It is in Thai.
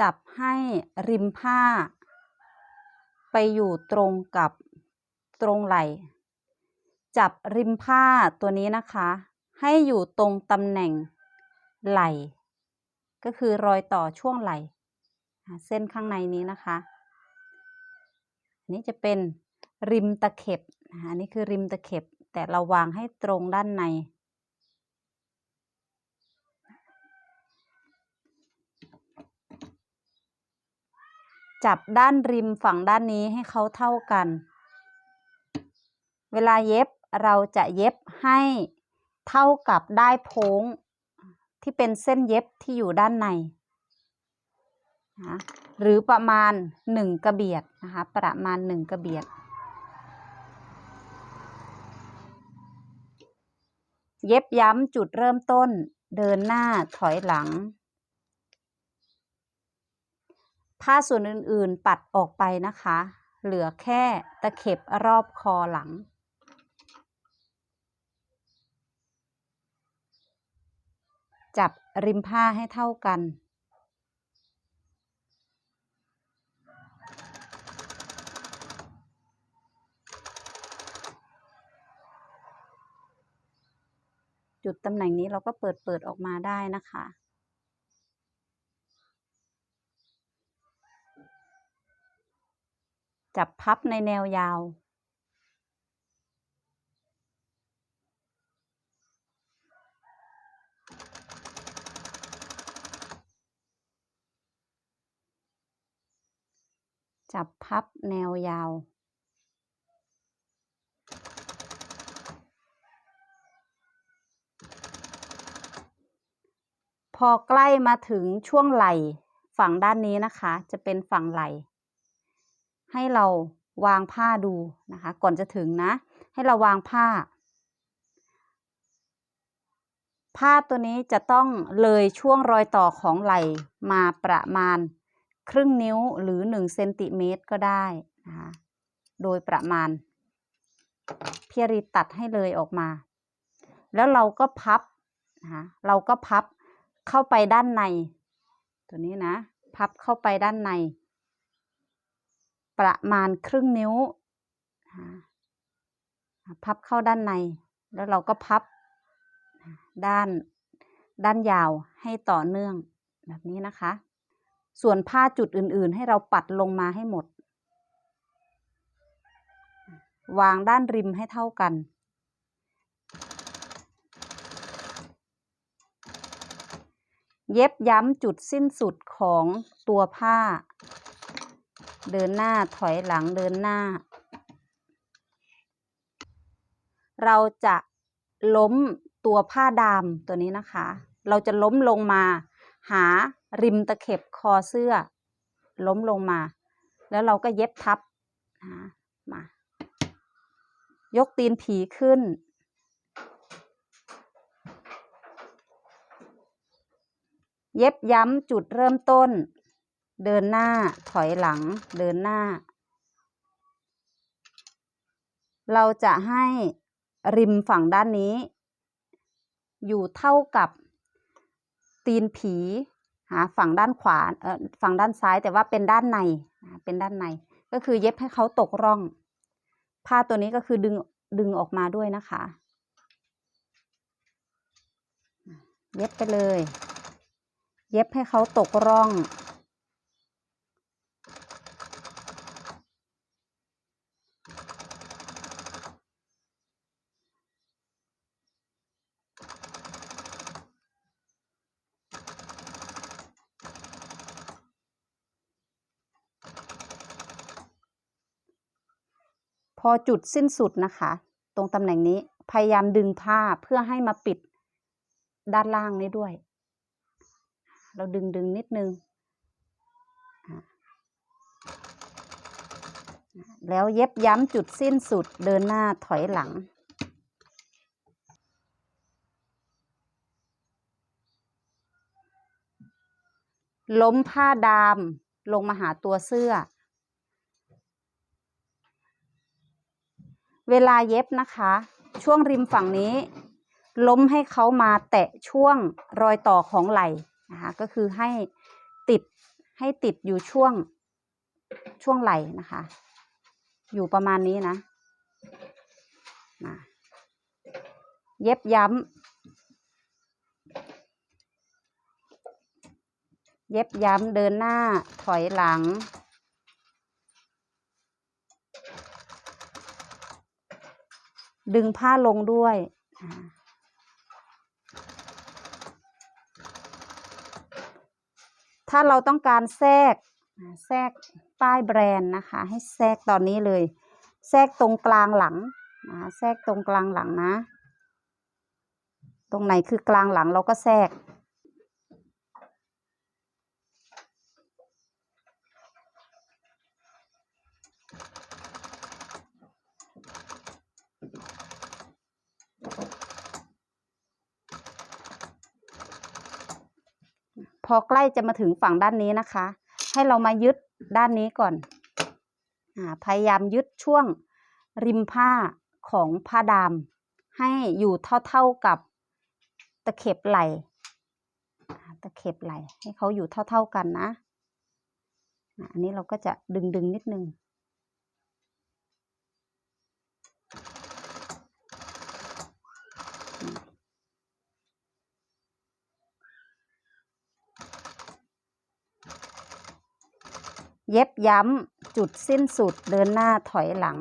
จับให้ริมผ้า ไปอยู่ตรงกับตรงไหล่ จับริมผ้าตัวนี้นะคะ ให้อยู่ตรงตำแหน่งไหล่ ก็คือรอยต่อช่วงไหล่ เส้นข้างในนี้นะคะอันนี้จะเป็นริมตะเข็บอันนี้คือริมตะเข็บ แต่เราวางให้ตรงด้านใน จับด้านริมฝั่งด้านนี้ให้เขาเท่ากัน เวลาเย็บเราจะเย็บให้เท่ากับได้โพ้งที่เป็นเส้นเย็บที่อยู่ด้านในนะหรือประมาณหนึ่งกระเบียดนะคะประมาณหนึ่งกระเบียด เย็บย้ำจุดเริ่มต้นเดินหน้าถอยหลัง ผ้าส่วนอื่นๆปัดออกไปนะคะ เหลือแค่ตะเข็บรอบคอหลัง จับริมผ้าให้เท่ากันจุดตำแหน่งนี้เราก็เปิดเปิดออกมาได้นะคะ จับพับในแนวยาว จับพับแนวยาว พอใกล้มาถึงช่วงไหล่ฝั่งด้านนี้นะคะ จะเป็นฝั่งไหล่ ให้เราวางผ้าดูนะคะ ก่อนจะถึงนะ ให้เราวางผ้าผ้าตัวนี้จะต้องเลยช่วงรอยต่อของไหล่มาประมาณครึ่งนิ้วหรือ1เซนติเมตรก็ได้นะคะโดยประมาณพี่รีตัดให้เลยออกมา แล้วเราก็พับนะคะเราก็พับเข้าไปด้านใน ตัวนี้นะ พับเข้าไปด้านใน ประมาณครึ่งนิ้ว พับเข้าด้านใน แล้วเราก็พับด้านด้านยาวให้ต่อเนื่องแบบนี้นะคะ ส่วนผ้าจุดอื่นๆ ให้เราปัดลงมาให้หมด วางด้านริมให้เท่ากันเย็บย้ำจุดสิ้นสุดของตัวผ้า เดินหน้าถอยหลังเดินหน้า เราจะล้มตัวผ้าดามตัวนี้นะคะ เราจะล้มลงมา หาริมตะเข็บคอเสื้อ ล้มลงมา แล้วเราก็เย็บทับนะมายกตีนผีขึ้น เย็บย้ำจุดเริ่มต้น เดินหน้าถอยหลัง เดินหน้า เราจะให้ริมฝั่งด้านนี้ อยู่เท่ากับตีนผีหาฝั่งด้านขวาเออฝั่งด้านซ้ายแต่ว่าเป็นด้านในเป็นด้านใน ก็คือเย็บให้เขาตกร่อง ผ้าตัวนี้ก็คือดึงดึงออกมาด้วยนะคะ เย็บไปเลย เย็บให้เขาตกร่อง พอจุดสิ้นสุดนะคะ ตรงตำแหน่งนี้พยายามดึงผ้าเพื่อให้มาปิดด้านล่างนี้ด้วย เราดึงดึงนิดนึง แล้วเย็บย้ำจุดสิ้นสุดเดินหน้าถอยหลังล้มผ้าดามลงมาหาตัวเสื้อ เวลาเย็บนะคะ ช่วงริมฝั่งนี้ ล้มให้เขามาแตะช่วงรอยต่อของไหล่นะคะก็คือให้ติดให้ติดอยู่ช่วงช่วงไหล่นะคะ อยู่ประมาณนี้นะมาเย็บย้ำ เย็บย้ำเดินหน้าถอยหลัง ดึงผ้าลงด้วยถ้าเราต้องการแทรกแทรกป้ายแบรนด์นะคะ ให้แทรกตอนนี้เลย แทรกตรงกลางหลังนะแทรกตรงกลางหลังนะ ตรงไหนคือกลางหลังเราก็แทรก พอใกล้จะมาถึงฝั่งด้านนี้นะคะ ให้เรามายึดด้านนี้ก่อนอพยายามยึดช่วงริมผ้าของผ้าดาม ให้อยู่เท่าๆกับตะเข็บไหลตะเข็บไหลให้เขาอยู่เท่าๆกันนะอันนี้เราก็จะดึงๆนิดนึง เย็บย้ำจุดสิ้นสุดเดินหน้าถอยหลัง